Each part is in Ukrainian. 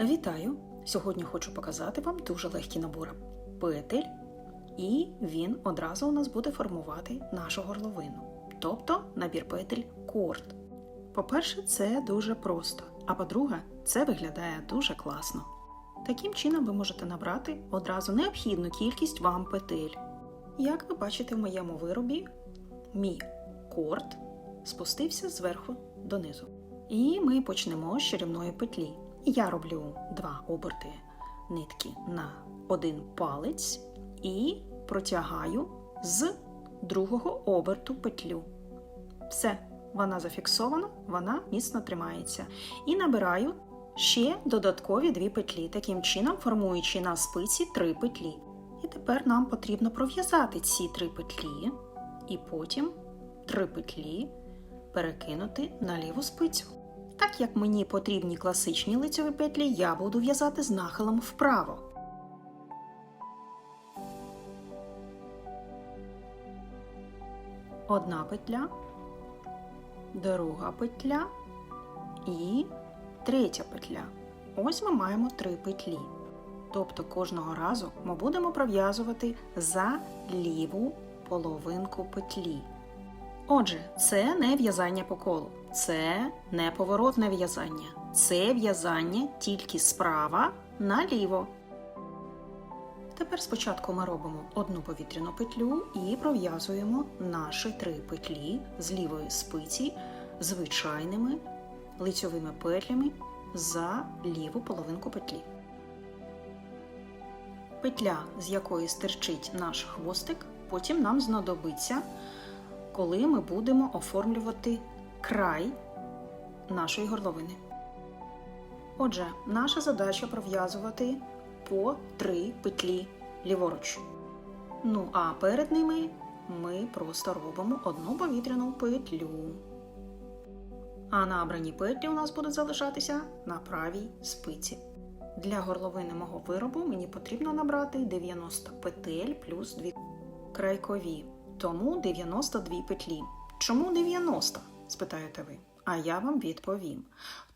Вітаю! Сьогодні хочу показати вам дуже легкий набор петель, і він одразу у нас буде формувати нашу горловину, тобто набір петель корд. По-перше, це дуже просто, а по-друге, це виглядає дуже класно. Таким чином ви можете набрати одразу необхідну кількість вам петель. Як ви бачите в моєму виробі, мій корд спустився зверху донизу. І ми почнемо з чарівної петлі. Я роблю два оберти нитки на один палець і протягаю з другого оберту петлю. Все, вона зафіксована, вона міцно тримається. І набираю ще додаткові дві петлі, таким чином формуючи на спиці три петлі. І тепер нам потрібно пров'язати ці три петлі, і потім три петлі перекинути на ліву спицю. Так як мені потрібні класичні лицьові петлі, я буду в'язати з нахилом вправо. Одна петля, друга петля і третя петля. Ось ми маємо три петлі. Тобто кожного разу ми будемо пров'язувати за ліву половинку петлі. Отже, це не в'язання по колу, це не поворотне в'язання, це в'язання тільки справа наліво. Тепер спочатку ми робимо одну повітряну петлю і пров'язуємо наші три петлі з лівої спиці звичайними лицьовими петлями за ліву половинку петлі. Петля, з якої стирчить наш хвостик, потім нам знадобиться коли ми будемо оформлювати край нашої горловини. Отже, наша задача пров'язувати по три петлі ліворуч. Ну а перед ними ми просто робимо одну повітряну петлю. А набрані петлі у нас будуть залишатися на правій спиці. Для горловини мого виробу мені потрібно набрати 90 петель плюс 2 крайкові. Тому 92 петлі. Чому 90? спитаєте ви. А я вам відповім.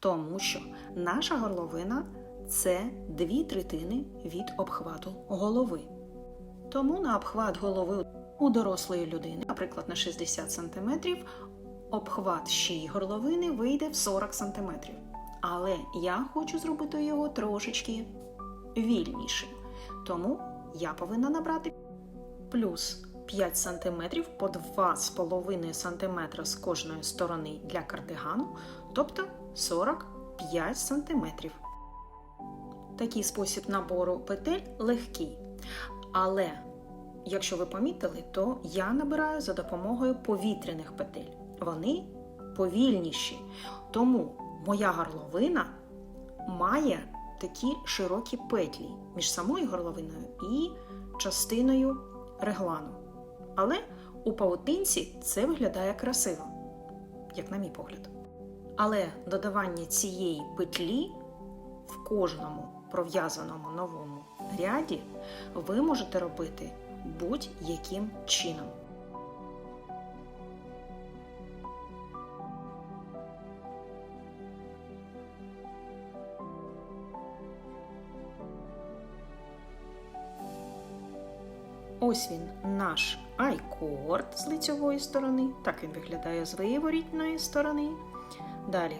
Тому що наша горловина це дві третини від обхвату голови. Тому на обхват голови у дорослої людини, наприклад, на 60 см, обхват шиї горловини вийде в 40 см. Але я хочу зробити його трошечки вільнішим. Тому я повинна набрати плюс 5 см по 2,5 см з кожної сторони для кардигану, тобто 45 см. Такий спосіб набору петель легкий. Але, якщо ви помітили, то я набираю за допомогою повітряних петель. Вони повільніші. Тому моя горловина має такі широкі петлі між самою горловиною і частиною реглану. Але у паутинці це виглядає красиво, як на мій погляд. Але додавання цієї петлі в кожному пров'язаному новому ряді ви можете робити будь-яким чином. Ось він, наш айкорд з лицьової сторони. Так він виглядає з виворітної сторони. Далі,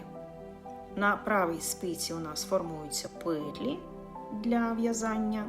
на правій спиці у нас формуються петлі для в'язання